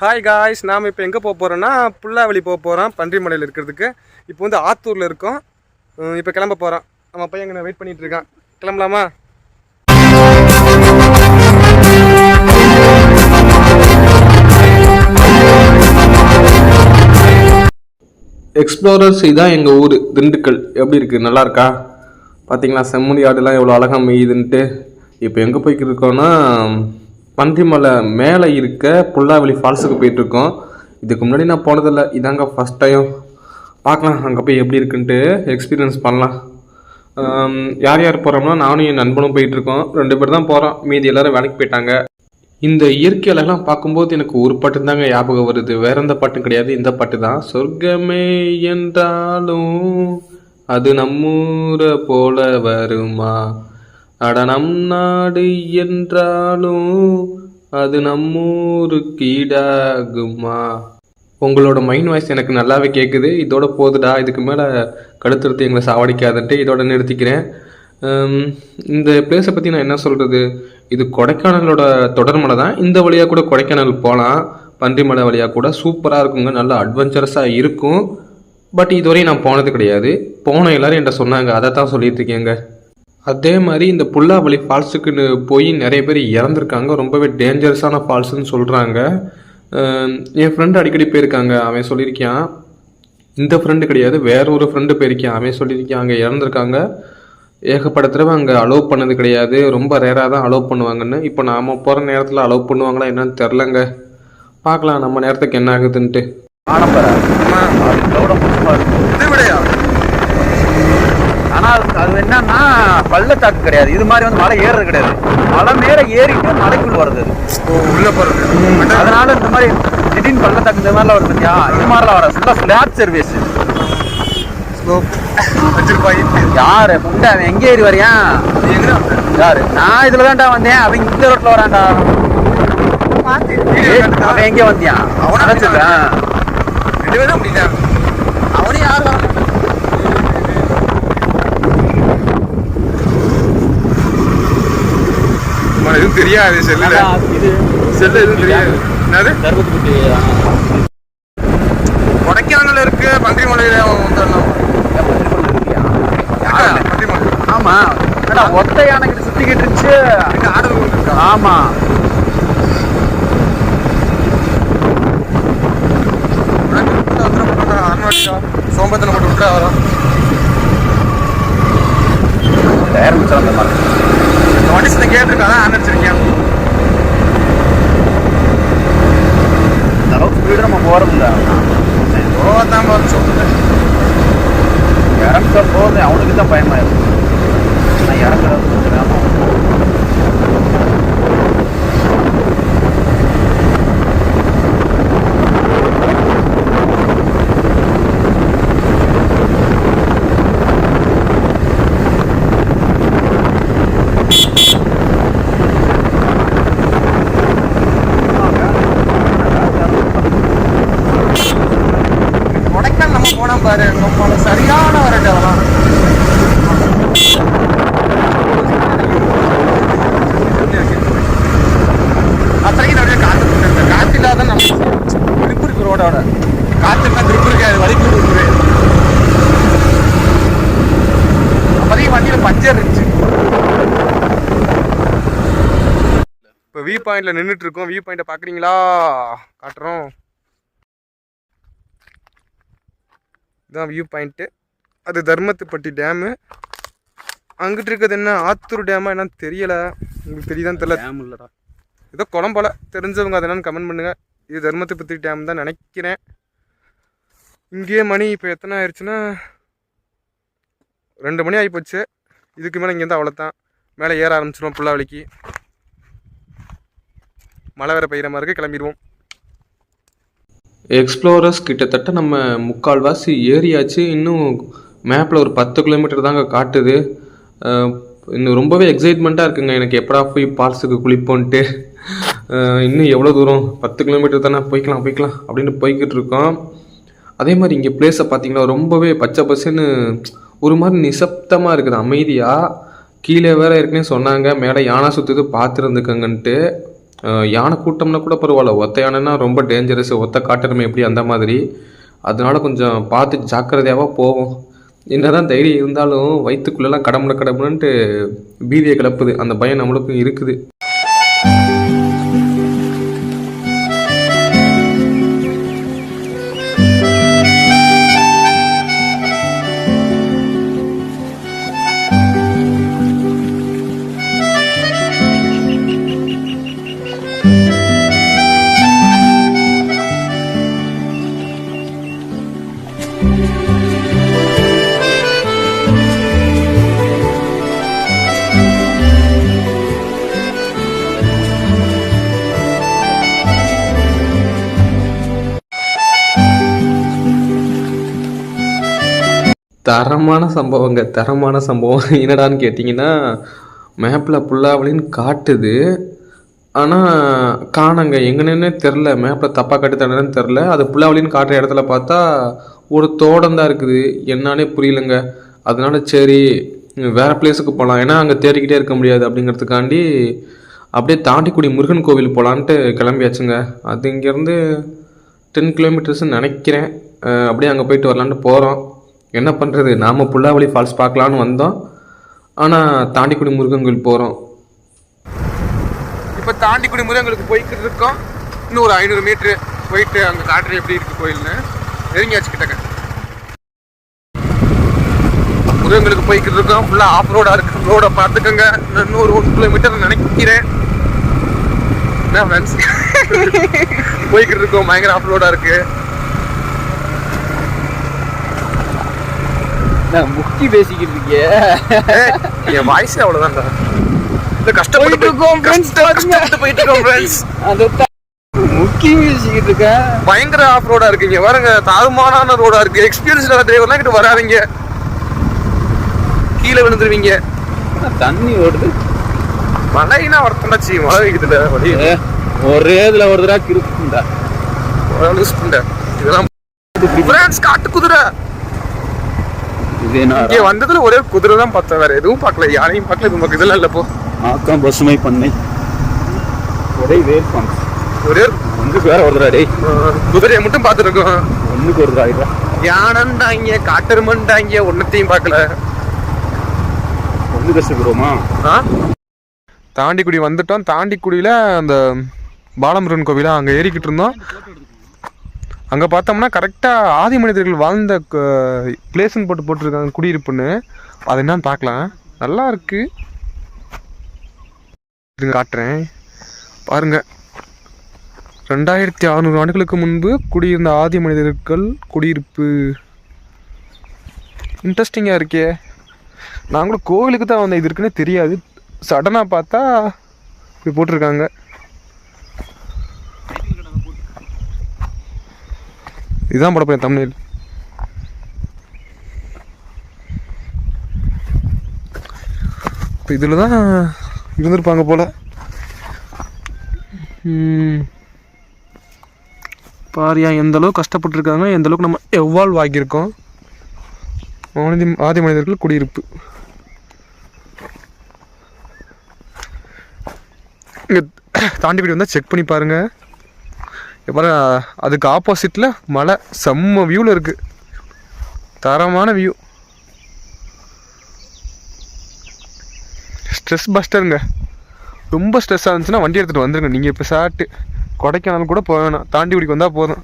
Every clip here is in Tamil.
ஹாய் காய்ஸ் நாம் இப்போ எங்கே போக போகிறோன்னா புல்லாவளி போக போகிறோம் பன்றிமலையில் இருக்கிறதுக்கு. இப்போ வந்து ஆத்தூரில் இருக்கோம். இப்போ கிளம்ப போகிறோம் நம்ம பையன் எங்கே வெயிட் பண்ணிகிட்டு இருக்கான். கிளம்பலாமா? எக்ஸ்ப்ளோரர்ஸ் இதான் எங்கள் ஊர்? திண்டுக்கல். எப்படி இருக்குது நல்லா இருக்கா? பார்த்தீங்களா செம்மொழி ஆடுலாம் எவ்வளோ அழகாக மெய்யுதுன்ட்டு இப்போ எங்கே போய்க்கிட்டு இருக்கோன்னா பந்திமலை மேலே இருக்க புல்லாவெளி ஃபால்ஸுக்கு போயிட்டுருக்கோம். இதுக்கு முன்னாடி நான் போனதில்லை. இதாங்க ஃபஸ்ட் டைம் பார்க்கலாம் அங்கே போய் எப்படி இருக்குன்ட்டு எக்ஸ்பீரியன்ஸ் பண்ணலாம். யார் யார் போகிறோம்னா நானும் என் நண்பனும் போயிட்டுருக்கோம். ரெண்டு பேர் தான் போகிறோம் மீதி எல்லாரும் வேலைக்கு போயிட்டாங்க. இந்த இயற்கை அழகெல்லாம் பார்க்கும்போது எனக்கு ஒரு பாட்டு தாங்க ஞாபகம் வருது. வேற எந்த பாட்டும் கிடையாது. இந்த பாட்டு தான். சொர்க்கமே என்றாலும் அது நம்மூரை போல வருமா? அட நம் நாடு என்றாலும் அது நம்மூருக்கு ஈடாகுமா? உங்களோட மைண்ட் வாய்ஸ் எனக்கு நல்லாவே கேட்குது இதோட போதுடா. இதுக்கு மேலே கடுத்துருத்து எங்களை சாவடிக்காதுன்ட்டு இதோட நிறுத்திக்கிறேன். இந்த பிளேஸை பற்றி நான் என்ன சொல்கிறது இது கொடைக்கானலோட தொடர்மலை தான். இந்த வழியாக கூட கொடைக்கானல் போகலாம் பன்றிமலை வழியாக கூட சூப்பராக இருக்குங்க. நல்லா அட்வென்ச்சரஸாக இருக்கும். பட் இதுவரையும் நான் போனது கிடையாது. போன எல்லோரும் என்கிட்ட சொன்னாங்க. அதை தான் சொல்லிட்டு இருக்கேங்க. அதே மாதிரி இந்த புல்லாவளி ஃபால்ஸுக்குன்னு போய் நிறைய பேர் இறந்துருக்காங்க. ரொம்பவே டேஞ்சரஸான ஃபால்ஸுன்னு சொல்கிறாங்க என் ஃப்ரெண்டு அடிக்கடி போயிருக்காங்க. அவன் சொல்லியிருக்கான். இந்த ஃப்ரெண்டு கிடையாது. வேற ஒரு ஃப்ரெண்டு போயிருக்கான். அவன் சொல்லியிருக்கான் அங்கே இறந்துருக்காங்க. ஏகப்பட்ட தடவை அங்கே அலோவ் பண்ணது கிடையாது. ரொம்ப ரேராக தான் அலோவ் பண்ணுவாங்கன்னு. இப்போ நாம் போகிற நேரத்தில் அலோவ் பண்ணுவாங்களா என்னன்னு தெரிலங்க பார்க்கலாம். நம்ம நேரத்துக்கு என்ன ஆகுதுன்ட்டு ஆடம்பர அதோட முக்கியமா இருக்கும் இது விடையா ஆனா அது- அது என்னன்னா பள்ளத்தாக்கு கிடையாது. இது மாதிரி வந்து மலை ஏறுறது கிடையாது. மலை மேல ஏறிட்டு மலைக்குள்ள வருது. உள்ளே போகிறது அதனால இந்த மாதிரி திடீர்னு பள்ளத்தாக்கு இந்த மாதிரிலாம் வருது இல்லையா இது மாதிரிலாம் வர ஃபுல்லா ஃபிளாட் சர்வீஸ் யாரு? புண்டை அவன் எங்க ஏறி வரையான் யாரு? நான் இதுல தான்டா வந்தேன். அவன் இந்த ரோட்ல வரான்டா. அவன் எங்க வந்தியான் அவனா நினைச்சிருக்கேன் ரெண்டு பேரும் அப்படிதான். அவனையும் யார் எதுவும் தெரியாது. செல்லுல. இது. செல்லு எதுவும் தெரியாது. என்னது? தர்மத்துக்குட்டி கொடைக்கானல் இருக்கு. பன்றிமலையில ஆமா. ஒத்த யானைக்கிட்ட சுத்திக்கிட்டு இருந்துச்சு? ஆடல் ஆமா. சோம்பத்தில் போட்டு விட்டுறா வரோம் டயர் மிச்சம் சின்ன கேட்டிருக்காங்க ஆன் அடிச்சிருக்கேன். அளவுக்கு ஸ்பீடு நம்ம போறது இல்ல ஓதான் போகிறேன் சொல்லுது இறங்க போது அவனுக்கு தான் பயமா இருக்கும் நான் இறங்குறது கொஞ்சம் வேகமா கொடைக்கானல் நம்ம போனா பாரு நம்ம சரியான வரட்டு அதெல்லாம் அத்தனைக்கு நிறைய காத்து போட்டு காத்து இல்லாத நம்ம திருப்பு இருக்கு ரோடோட காத்துனா திருப்பு இருக்காது வலிக்கு இருக்கு அப்போதைக்கு வண்டியில் பஞ்சர் இருந்துச்சு இப்போ வியூ பாயிண்ட்ல நின்றுட்டு இருக்கோம் வியூ பாயிண்ட்டை பார்க்குறீங்களா? காட்டுறோம். இதுதான் வியூ பாயிண்ட்டு அது தர்மத்துப்பட்டி டேமு அங்கிட்டு இருக்கிறது என்ன? ஆத்தூர் டேமா என்னன்னு தெரியல. உங்களுக்கு தெரியுதான்னு தெரியல. டேம் இல்லடா. ஏதோ குளம் போல. தெரிஞ்சவங்க அதை என்னன்னு கமெண்ட் பண்ணுங்க. இது தர்மத்துப்பட்டி டேம் தான் நினைக்கிறேன். இங்கேயே மணி இப்போ எத்தனை ஆயிடுச்சுன்னா ரெண்டு மணி ஆகிப்போச்சு இதுக்கு மேலே இங்கேருந்து அவ்வளோதான் மேலே ஏற ஆரம்பிச்சிருவோம் புல்லாவளிக்கு. மழை வேற பெய்கிற மாதிரி இருக்கு கிளம்பிடுவோம். எக்ஸ்ப்ளோரர்ஸ் கிட்டத்தட்ட நம்ம முக்கால்வாசி ஏரியாச்சு இன்னும் மேப்பில் ஒரு பத்து கிலோமீட்டர் தாங்க காட்டுது. இன்னும் ரொம்பவே எக்ஸைட்மெண்ட்டாக இருக்குங்க. எனக்கு எப்படா போய் பார்ஸுக்கு குளிப்போன்ட்டு. இன்னும் எவ்வளோ தூரம்? பத்து கிலோமீட்டர் தானே? போய்க்கலாம் போய்க்கலாம் அப்படின்னு போய்கிட்டு இருக்கோம். அதே மாதிரி இங்கே பிளேஸை பார்த்தீங்களா ரொம்பவே பச்சை பசேன்னு ஒரு மாதிரி நிசப்தமாக இருக்குது. அமைதியாக கீழே வேற ஏற்கனவே சொன்னாங்க. மேலே யானை சுற்றுது பார்த்துருந்துக்கங்கன்ட்டு யானை கூட்டம்னா கூட பரவாயில்ல. ஒத்த யானைன்னா ரொம்ப டேஞ்சரஸ் ஒத்த காட்டணுமே எப்படி அந்த மாதிரி. அதனால கொஞ்சம் பார்த்து ஜாக்கிரதையாக போவோம். என்னதான் தைரியம் இருந்தாலும் வயிற்றுக்குள்ளெல்லாம் கடமுட கடமுடன்ட்டு பீதியை கிளப்புது. அந்த பயம் நம்மளுக்கும் இருக்குது. தரமான சம்பவங்க தரமான சம்பவம். என்னடான்னு கேட்டிங்கன்னா மேப்பில் புல்லாவளின்னு காட்டுது. ஆனால் காணங்க எங்கன்னு தெரில. மேப்பில் தப்பாக காட்டு தடன்னு தெரில. அது புல்லாவளின்னு காட்டுற இடத்துல பார்த்தா ஒரு தோட்டம் தான் இருக்குது. என்னன்னே புரியலங்க. அதனால சரி வேறு பிளேஸுக்கு போகலாம் ஏன்னா அங்கே தேடிக்கிட்டே இருக்க முடியாது அப்படிங்கிறதுக்காண்டி அப்படியே தாண்டிக்குடி முருகன் கோவில் போகலான்ட்டு கிளம்பியாச்சுங்க. அது இங்கேருந்து டென் கிலோமீட்டர்ஸ்ன்னு நினைக்கிறேன். அப்படியே அங்கே போயிட்டு வரலான்ட்டு போகிறோம் என்ன பண்ணுறது நாம் புல்லாவளி ஃபால்ஸ் பார்க்கலான்னு வந்தோம். ஆனால் தாண்டிக்குடி முருகன் போகிறோம் இப்போ தாண்டிக்குடி முருகங்களுக்கு போய்கிட்டு இருக்கோம். இன்னும் ஒரு ஐநூறு மீட்ரு போயிட்டு அங்கே காட்டுற எப்படி இருக்கு கோயில்னு? நெருங்கியாச்சு கிட்டக்க. முருகங்களுக்கு போய்கிட்டு இருக்கோம். ஃபுல்லாக ஆஃப் ரோடாக இருக்கு. ரோடை பார்த்துக்கோங்க. இன்னொரு ஒரு ஒன் கிலோமீட்டர் நினைக்கிறேன். என்ன ஃப்ரெண்ட்ஸ் போய்கிட்டு இருக்கோம். பயங்கர ஆஃப் ரோடாக இருக்கு. நான் முக்கி பேசிக்கிட்டு இருக்கே ஏய், என் வாய்ஸ் அவ்வளவுதான்டா. இந்த கஷ்டப்பட்டு போயிட்டு இருக்கோம் friends, கஷ்ட- கஷ்டப்பட்டு போயிட்டு இருக்கோம் friends. அந்த த- முக்கி பேசிக்கிட்டு இருக்கேன். பயங்கர ஆஃப் ரோடா இருக்குங்க. பாருங்க தாறுமாறான ரோடா இருக்கு. எக்ஸ்பீரியன்ஸ் டிரைவர்லாம் கிட்ட வராதீங்க. கீழே விழுந்துருவீங்க. தண்ணி ஓடுது? மழைனா வரத்தண்டாச்சு மழை இருக்குதுல வழி ஒரே இதுல ஒரு தடவை கிருக்குண்டா லூஸ் பண்ண இதெல்லாம் காட்டு குதிரை இங்க வந்ததுல ஒரே குதிரை தான் பார்த்தேன். வேற எதுவும் பார்க்கல. யாரையும் பார்க்கல. பார்க்கல இதெல்லாம் இல்ல போ. ஆக்கம் பசுமை பண்ணை. ஒரே பம்ப் ஒரே ஒன்றுக்கு வேற ஒரு தடவை டேய் குதிரையை மட்டும் பார்த்துருக்கோம். ஒன்றுக்கு ஒரு தடவை யானண்டாங்க காட்டெருமண்டாங்க ஒன்னத்தையும் பார்க்கல. ஒன்று கஷ்டப்படுவோமா? தாண்டிக்குடி வந்துட்டோம். தாண்டிக்குடியில் அந்த பாலமுருகன் கோவிலா அங்கே ஏறிக்கிட்டு இருந்தோம். அங்கே பார்த்தோம்னா கரெக்டாக ஆதி மனிதர்கள் வாழ்ந்த பிளேஸ்ன்னு போட்டு போட்டிருக்காங்க குடியிருப்புன்னு. அது என்னன்னு பார்க்கலாம். நல்லா இருக்கு. காட்டுறேன். பாருங்க. ரெண்டாயிரத்தி அறநூறு ஆண்டுகளுக்கு முன்பு குடியிருந்த ஆதி மனிதர்கள் குடியிருப்பு. இன்ட்ரெஸ்டிங்காக இருக்கே. நான் கூட கோவிலுக்கு தான் வந்தேன். இது இருக்குன்னு தெரியாது. சடனாக பார்த்தா இப்படி போட்டிருக்காங்க. இதுதான் போட போறேன் தமிழ் இப்போ இதில் தான் இருந்திருப்பாங்க போல். பாரியா எந்த அளவுக்கு கஷ்டப்பட்டிருக்காங்க எந்த அளவுக்கு நம்ம எவ்வால்வ் ஆகியிருக்கோம். ஆதி ஆதி மனிதர்கள் குடியிருப்பு. இங்கே தாண்டிப்படி வந்தால் செக் பண்ணி பாருங்கள் இங்க அதுக்கு ஆப்போசிட்டில் மலை. செம்ம வியூவில் இருக்குது தரமான வியூ ஸ்ட்ரெஸ் பஸ்டருங்க ரொம்ப ஸ்ட்ரெஸ்ஸாக இருந்துச்சுன்னா வண்டி எடுத்துகிட்டு வந்துருங்க. நீங்கள் இப்போ சாட்டு கொடைக்கானல் கூட போக வேணாம். தாண்டி குடிக்கு வந்தால் போதும்.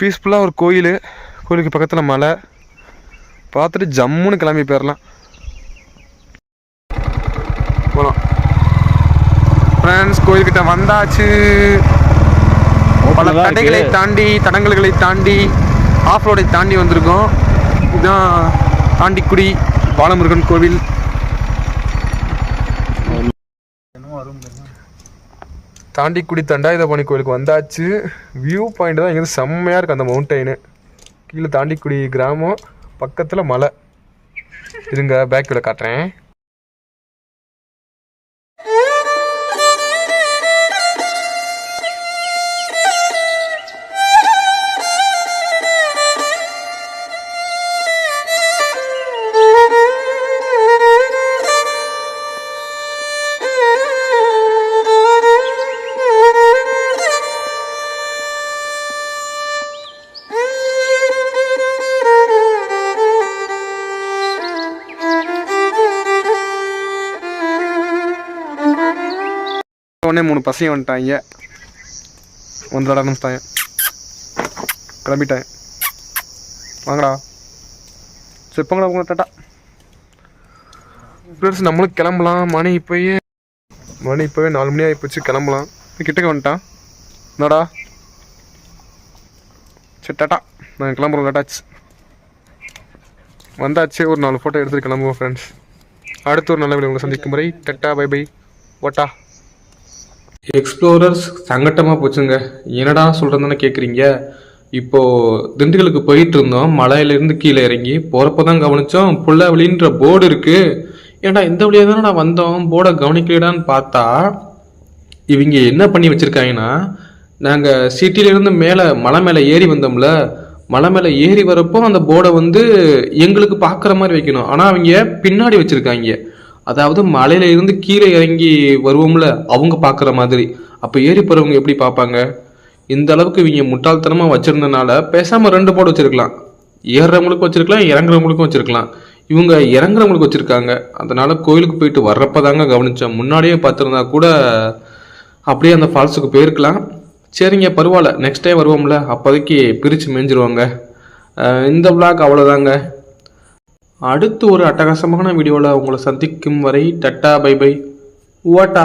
பீஸ்ஃபுல்லாக ஒரு கோயில். கோயிலுக்கு பக்கத்தில் மலை. பார்த்துட்டு ஜம்முன்னு கிளம்பி போயிடலாம் போகலாம் ஃப்ரெண்ட்ஸ் கோயில்கிட்ட வந்தாச்சு. பல தடைகளை தாண்டி தடங்கல்களை தாண்டி ஆஃப் ரோடை தாண்டி வந்திருக்கோம். இதுதான் தாண்டிக்குடி பாலமுருகன் கோவில். தாண்டிக்குடி தண்டாயுதபாணி கோயிலுக்கு வந்தாச்சு. வியூ பாயிண்ட் தான் இங்கேருந்து செம்மையாக இருக்குது அந்த மவுண்டெயின் கீழே தாண்டிக்குடி கிராமம் பக்கத்தில் மலை. இருங்க பேக்கில் காட்டுறேன். உடனே மூணு பசங்க வந்துட்டாங்க. வந்து ஆரம்பிச்சிட்டாங்க. கிளம்பிட்டேன் வாங்கடா. சரி போங்கடா போங்க டாட்டா ஃப்ரெண்ட்ஸ் நம்மளும் கிளம்பலாம். மணி இப்போயே மணி இப்போவே நாலு மணி ஆகிப்போச்சு கிளம்பலாம். கிட்டக்க வந்துட்டான் என்னடா சரி டாட்டா நான் கிளம்புறோம் லேட்டாச்சு வந்தாச்சு. ஒரு நாலு ஃபோட்டோ எடுத்துகிட்டு கிளம்புவோம் ஃப்ரெண்ட்ஸ் அடுத்து ஒரு நல்ல வீடியோ உங்களை சந்திக்கும் முறை டட்டா பை பை ஓட்டா எக்ஸ்ப்ளோரர்ஸ் சங்கட்டமாக போச்சுங்க. என்னடா சொல்கிறதுன்னு கேட்குறீங்க இப்போது திண்டுக்கலுக்கு போயிட்டு இருந்தோம். மலையிலேருந்து கீழே இறங்கி போகிறப்ப தான் கவனித்தோம் புல்லாவளின்ற போர்டு இருக்குது ஏன்டா இந்த வழியாக தானே நான் வந்தோம் போர்டை கவனிக்கலடான்னு பார்த்தா இவங்க என்ன பண்ணி வச்சுருக்காங்கன்னா நாங்கள் சிட்டிலேருந்து மேலே மலை மேலே ஏறி வந்தோம்ல மலை மேலே ஏறி வரப்போ அந்த போர்டை வந்து எங்களுக்கு பார்க்குற மாதிரி வைக்கணும். ஆனால் அவங்க பின்னாடி வச்சுருக்காங்க. அதாவது மலையில இருந்து கீழே இறங்கி வருவோம்ல அவங்க பார்க்குற மாதிரி. அப்போ ஏறி போகிறவங்க எப்படி பார்ப்பாங்க? இந்த அளவுக்கு இவங்க முட்டாள்தனமாக வச்சுருந்தனால பேசாமல் ரெண்டு போட வச்சுருக்கலாம். ஏறுறவங்களுக்கும் வச்சுருக்கலாம் இறங்குறவங்களுக்கும் வச்சுருக்கலாம். இவங்க இறங்குறவங்களுக்கு வச்சுருக்காங்க. அதனால் கோயிலுக்கு போயிட்டு வர்றப்ப தாங்க கவனித்தோம் முன்னாடியே பார்த்துருந்தா கூட அப்படியே அந்த ஃபால்ஸுக்கு போயிருக்கலாம். சரிங்க பரவாயில்ல. நெக்ஸ்ட் டைம் வருவோம்ல. அப்போதைக்கு பிரித்து மேய்ஞ்சிருவாங்க. இந்த விளாக் அவ்வளோதாங்க அடுத்து ஒரு அட்டகாசமான வீடியோவில் உங்களை சந்திக்கும் வரை டட்டா பை பை. ஓட்டா